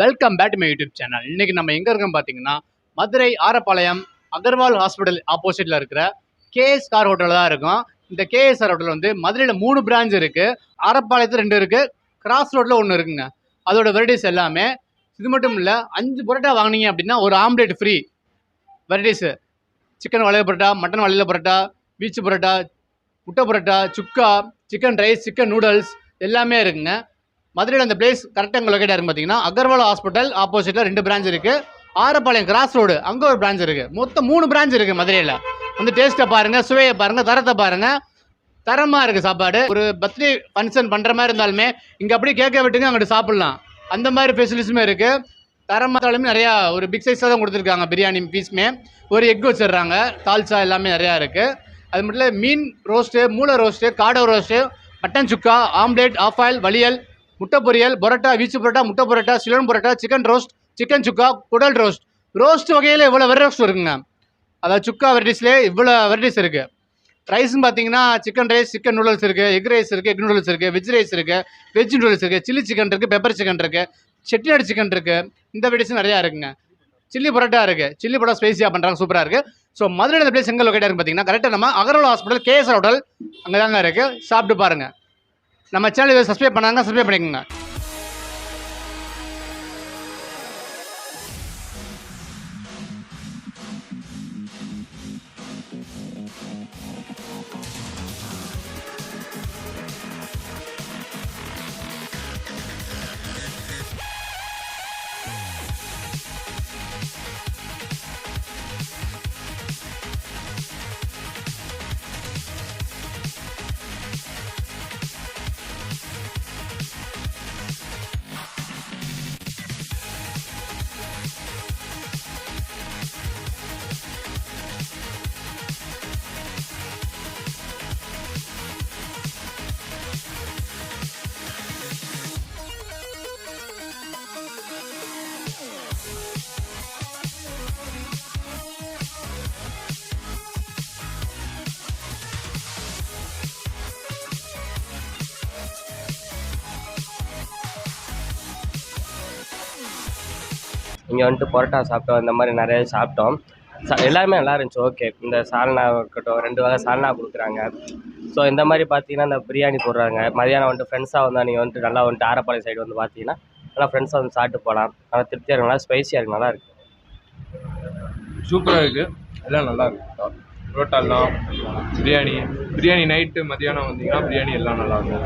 Welcome back my YouTube channel இன்னைக்கு நம்ம எங்கே இருக்கோம் பார்த்தீங்கன்னா மதுரை ஆரப்பாளையம் அகர்வால் ஹாஸ்பிட்டல் ஆப்போசிட்டில் இருக்கிற கேஎஸ் கார் ஹோட்டல் தான் இருக்கும். இந்த கேஎஸ்ஆர் ஹோட்டல் வந்து மதுரையில் மூணு பிரான்ச் இருக்குது ஆரப்பாளையத்தில் ரெண்டு இருக்குது கிராஸ் ரோட்டில் ஒன்று இருக்குங்க. அதோட வெரைட்டிஸ் எல்லாமே இது மட்டும் இல்லை அஞ்சு பரோட்டா வாங்குனீங்க அப்படின்னா ஒரு ஆம்லேட் ஃப்ரீ வெரைட்டிஸு சிக்கன் வளையல் பரோட்டா மட்டன் வளையல் பரோட்டா பீச் பரோட்டா முட்டை பரோட்டா சுக்கா சிக்கன் ரைஸ் சிக்கன் நூடுல்ஸ் எல்லாமே இருக்குங்க. மதுரையில் அந்த பிளேஸ் கரெக்டாக எங்கே லொக்கேட் ஆகும் பார்த்தீங்கன்னா அகர்வால் ஹாஸ்பிட்டல் ஆப்போசிட்டில் ரெண்டு பிரான்ச் இருக்குது ஆரப்பாளையம் கிராஸ் ரோடு அங்கே ஒரு பிரான்ச் இருக்குது மொத்தம் மூணு பிரான்ச் இருக்குது மதுரையில். வந்து டேஸ்ட்டை பாருங்கள் சுவையை பாருங்கள் தரத்தை பாருங்கள் தரமாக இருக்குது சாப்பாடு. ஒரு பர்த்டே ஃபங்க்ஷன் பண்ணுற மாதிரி இருந்தாலுமே இங்கே அப்படியே கேட்க விட்டுங்க அங்கிட்டு சாப்பிட்லாம். அந்த மாதிரி ஃபெசிலிட்டிஸுமே இருக்குது தரமாத்தாலுமே நிறையா ஒரு பிக் சைஸாக தான் கொடுத்துருக்காங்க பிரியாணி பீஸுமே ஒரு எக் வச்சிடுறாங்க. தால்சா எல்லாமே நிறையா இருக்குது அது மட்டும் இல்லை மீன் ரோஸ்ட்டு மூளை ரோஸ்ட்டு காடை ரோஸ்ட்டு மட்டன் சுக்கா ஆம்லேட் ஆஃப் ஆயில் வலியல் முட்டை பொரியல் பரோட்டா வீச்சு பரோட்டா முட்டை parotta Ceylon parotta chicken roast chicken சுக்கா குடல் ரோஸ்ட் ரோஸ்ட் வகையில் இவ்வளோ வெரைட்டிஸ் ரோஸ்ட் இருக்குங்க. அதாவது சுக்கா வெரைட்டிஸ்லேயே இவ்வளோ வெரைட்டிஸ் இருக்குது ரைஸ்னு பார்த்தீங்கன்னா சிக்கன் ரைஸ் சிக்கன் நூடுல்ஸ் இருக்குது எக் ரைஸ் இருக்குது எக் நூடுல்ஸ் இருக்குது வெஜ் ரைஸ் இருக்குது வெஜ் நூடுல்ஸ் இருக்குது சில்லி சிக்கன் இருக்குது பெப்பர் சிக்கன் இருக்குது செட்டிநாடு சிக்கன் இருக்குது இந்த வெரைட்டிஸ் நிறையா இருக்குங்க. சில்லி பரோட்டா இருக்குது சில்லி பரோட்டா ஸ்பைசியாக பண்ணுறாங்க சூப்பராக இருக்குது ஸோ மதுரையில் இந்த பிளேஸ் எங்கே லொக்கேட் பார்த்தீங்கன்னா கரெக்டாக நம்ம அகர்வால் ஹாஸ்பிட்டல் கேஎஸ்ஆர் ஹோட்டல் அங்கே தாங்க இருக்குது சாப்பிட்டு பாருங்கள் நம்ம சேனல் சப்ஸ்கிரைப் பண்ணாங்க சப்ஸ்கிரைப் பண்ணிக்கோங்க. இங்கே வந்துட்டு பரோட்டா சாப்பிட்டோம் இந்த மாதிரி நிறைய சாப்பிட்டோம். ச எல்லாருமே நல்லா இருந்துச்சு ஓகே இந்த சால்னா இருக்கட்டும் ரெண்டு வகை சால்னா கொடுக்குறாங்க. ஸோ இந்த மாதிரி பார்த்தீங்கன்னா இந்த பிரியாணி போடுறாங்க. மதியானம் வந்துட்டு ஃப்ரெண்ட்ஸாக வந்தால் நீங்கள் வந்துட்டு நல்லா வந்துட்டு ஆரப்பாளையம் சைடு வந்து பார்த்தீங்கன்னா நல்லா ஃப்ரெண்ட்ஸாக வந்து சாப்பிட்டு போகலாம் நல்லா திருப்தியாக இருக்கும் நல்லா ஸ்பைசியாக இருக்கும் நல்லா இருக்குது சூப்பராக இருக்குது எல்லாம் நல்லா இருக்கும் புரோட்டாலாம் பிரியாணி. பிரியாணி நைட்டு மதியானம் வந்தீங்கன்னா பிரியாணி எல்லாம் நல்லா இருக்கும்.